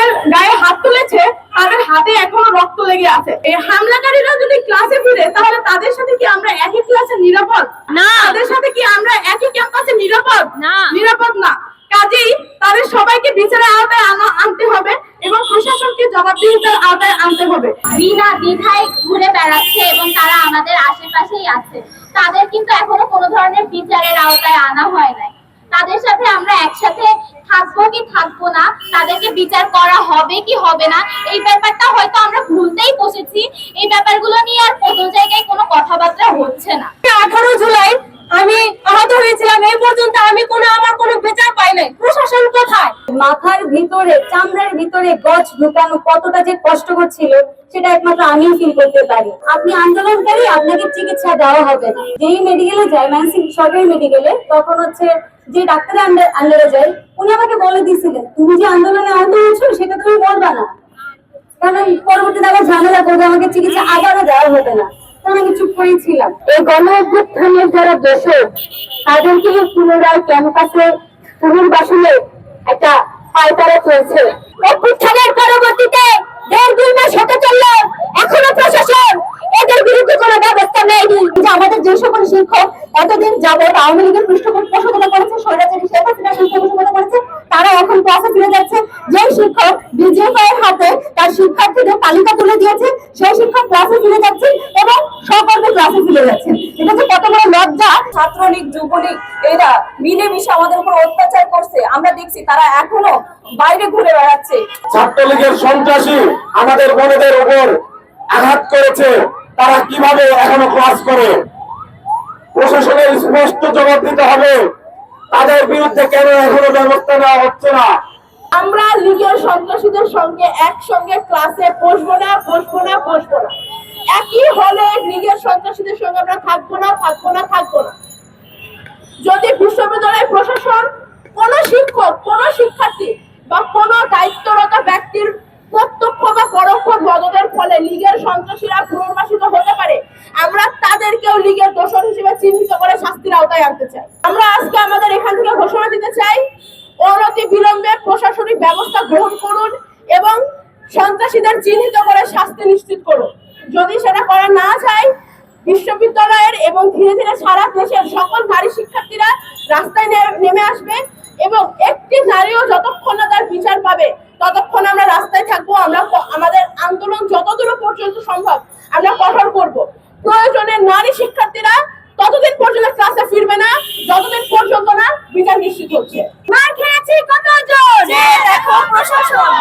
যাদের গায়ে হাত তুলেছে তাদের হাতে এখনও রক্ত লেগে আছে। এই হামলাকারীরা যদি ক্লাসে ফিরে তাহলে তাদের সাথে কি আমরা একই ক্লাসে নিরাপদ? না। তাদের সাথে কি আমরা একই ক্যাম্পাসে নিরাপদ? না। নিরাপদ না। কাজেই তাদের সবাইকে বিচারের আওতায় আনতে হবে এবং প্রশাসনকে জবাবদিহিতার আওতায় আনতে হবে। বিনা দ্বিধায় ঘুরে বেড়াচ্ছে এবং তারা আমাদের আশেপাশেই আছে। তাদের কিন্তু এখনও কোনো ধরনের বিচারের আওতায় আনা হয় নাই। তাদের সাথে আমরা একসাথে থাকব কি থাকব না, তাদেরকে বিচার করা হবে কি হবে না, এই ব্যাপারটা হয়তো আমরা ভুলতেই বসেছি। এই ব্যাপারগুলো নিয়ে আর কোনো জায়গায় কোনো কথাবার্তা হচ্ছে না আঠারো জুলাই আমি আহত হয়েছিলাম এই পর্যন্ত আমি কোনো আমার কোনো বিচার পাই নাই কোথায়? মাথার ভিতরে, চামড়ার ভিতরে গজ ঢুকানো কতটা যে কষ্টকর ছিল সেটা একমাত্র আমি ফিল করতে পারি। আপনি আন্দোলনকারী, আপনাকে চিকিৎসা দেওয়া হবে যেই মেডিকেলে যায় মানসিক সরকারি মেডিকেলে তখন হচ্ছে যে ডাক্তারের আন্ডারে যায়, উনি আমাকে বলে দিয়েছিলেন, তুমি যে আন্দোলনে আহত হয়েছো, সেটা তুমি বলবা না। কারণ পরবর্তীতে আবার ঝামেলা করবে, আমাকে চিকিৎসা আবারও দেওয়া হবে না। আমি চুপ করেই ছিলাম। এই গণ অভ্যুত্থানের যারা দোষক, তাদেরকে পুনরায় ক্যাম্পাসে পুনর্বাসনে একটা পায়তারা চলছে। অভ্যুত্থানের পরবর্তীতে দেড় দুই মাস হতে চলল, এখনও প্রশাসন এদের বিরুদ্ধে কোনো ব্যবস্থা নেয়নি। আমাদের যে সকল শিক্ষক এতদিন যাবত আওয়ামী লীগের পৃষ্ঠপোষকতা করেছে, স্বৈরাচারী শেখ হাসিনা পৃষ্ঠপোষকতা করেছে, তারা এখন ক্লাসে ফিরে যাচ্ছে। যে শিক্ষক বিজেপি এর হাতে তার শিক্ষার্থীদের তালিকা তুলে দিয়েছে সেই শিক্ষক ক্লাসে ফিরে যাচ্ছে এবং সকলকে ক্লাসে ফিরে যাচ্ছে। এটা যে কত বড় লজ্জা। ছাত্রলীগ যুবলীগ এরা মিলেমিশে আমাদের উপর অত্যাচার করছে। আমরা দেখছি তারা এখনও বাইরে ঘুরে বেড়াচ্ছে। ছাত্রলীগের সন্ত্রাসী আমাদের বোনেদের উপর আঘাত করেছে। তারা কীভাবে এখনও ক্লাস করে? প্রশাসনের স্পষ্ট জবাব দিতে হবে। তাদের বিরুদ্ধে কেন এখনও ব্যবস্থা নেওয়া হচ্ছে না? আমরা লীগের সন্ত্রাসীদের সঙ্গে একসঙ্গে ক্লাসে বসবো না বসবো না বসবো না। একই হলে লীগের সন্ত্রাসীদের সঙ্গে আমরা থাকব না থাকব না থাকব না। যদি বিশ্ববিদ্যালয় প্রশাসন কোন শিক্ষক, কোন শিক্ষার্থী বা কোন দায়িত্বরত ব্যক্তির প্রত্যক্ষ বা পরোক্ষ মদদের ফলে লীগের সন্ত্রাসীরা পুনর্বাসিত হতে পারে, আমরা তাদেরকেও লীগের দোষর হিসেবে চিহ্নিত করে শাস্তির আওতায় আনতে চাই। আমরা আজকে আমাদের এখান থেকে ঘোষণা দিতে চাই অনতি বিলম্বে প্রশাসনিক ব্যবস্থা গ্রহণ করুন এবং সন্ত্রাসীদের চিহ্নিত করে শাস্তি নিশ্চিত করুন। যদি সেটা করা না যায়, বিশ্ববিদ্যালয়ের এবং ধীরে ধীরে সারা দেশের সকল নারী শিক্ষার্থীরা রাস্তায় নেমে আসবে এবং একটি নারীও যতক্ষণ না তার বিচার পাবে, ততক্ষণ আমরা রাস্তায় থাকব। আমরা আমাদের আন্দোলন যতদূর পর্যন্ত সম্ভব আমরা কঠোর করব। প্রয়োজনে নারী শিক্ষার্থীরা ততদিন পর্যন্ত ক্লাসে ফিরবে না, যতদিন পর্যন্ত না বিচার নিশ্চিত হচ্ছে। প্রশাসন।